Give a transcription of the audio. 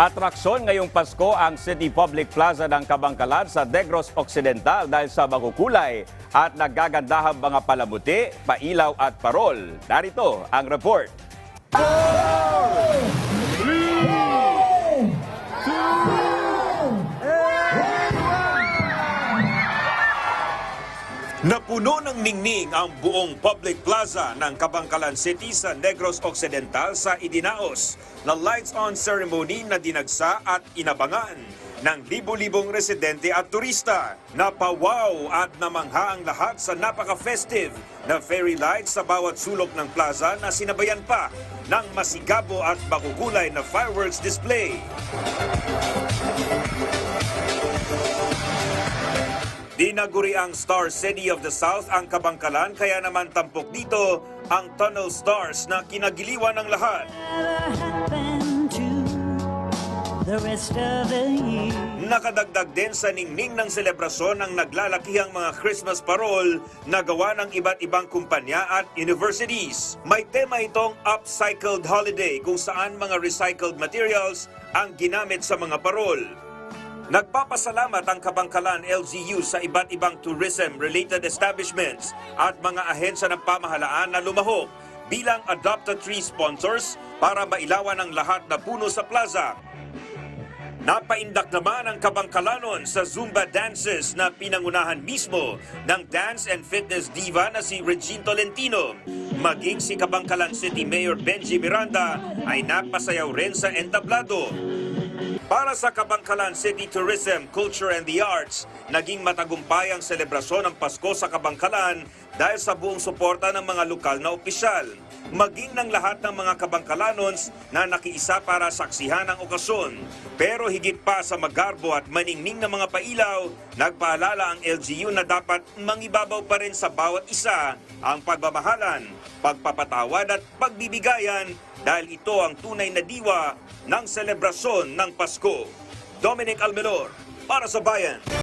Atraksyon ngayong Pasko ang City Public Plaza ng Kabangkalan sa Negros Occidental dahil sa makukulay at nagagandahang mga palamuti, pailaw at parol. Narito ang report. Napuno ng ningning ang buong public plaza ng Kabangkalan City sa Negros Occidental sa Idinaos na lights-on ceremony na dinagsa at inabangan ng libo-libong residente at turista. Napawaw at namangha ang lahat sa napaka-festive na fairy lights sa bawat sulok ng plaza na sinabayan pa ng masigabo at makukulay na fireworks display. Dinaguri ang Star City of the South ang Kabangkalan kaya naman tampok dito ang Tunnel Stars na kinagiliwan ng lahat. Nakadagdag din sa ningning ng selebrasyon ang naglalakihang mga Christmas parol na gawa ng iba't ibang kumpanya at universities. May tema itong Upcycled Holiday kung saan mga recycled materials ang ginamit sa mga parol. Nagpapasalamat ang Kabangkalan LGU sa iba't ibang tourism-related establishments at mga ahensya ng pamahalaan na lumahok bilang adopt-a-tree sponsors para mailawan ang lahat na puno sa plaza. Napaindak naman ang Kabangkalanon sa Zumba dances na pinangunahan mismo ng dance and fitness diva na si Regine Tolentino. Maging si Kabangkalan City Mayor Benji Miranda ay napasayaw rin sa entablado. Para sa Kabangkalan City Tourism, Culture and the Arts, naging matagumpay ang selebrasyon ng Pasko sa Kabangkalan dahil sa buong suporta ng mga lokal na opisyal. Maging ng lahat ng mga Kabangkalanons na nakiisa para saksihan ang okasyon. Pero higit pa sa magarbo at maningning na mga pailaw, nagpaalala ang LGU na dapat mangibabaw pa rin sa bawat isa ang pagmamahalan, pagpapatawad at pagbibigayan dahil ito ang tunay na diwa ng selebrasyon ng Pasko. Dominic Almelor, para sa Bayan.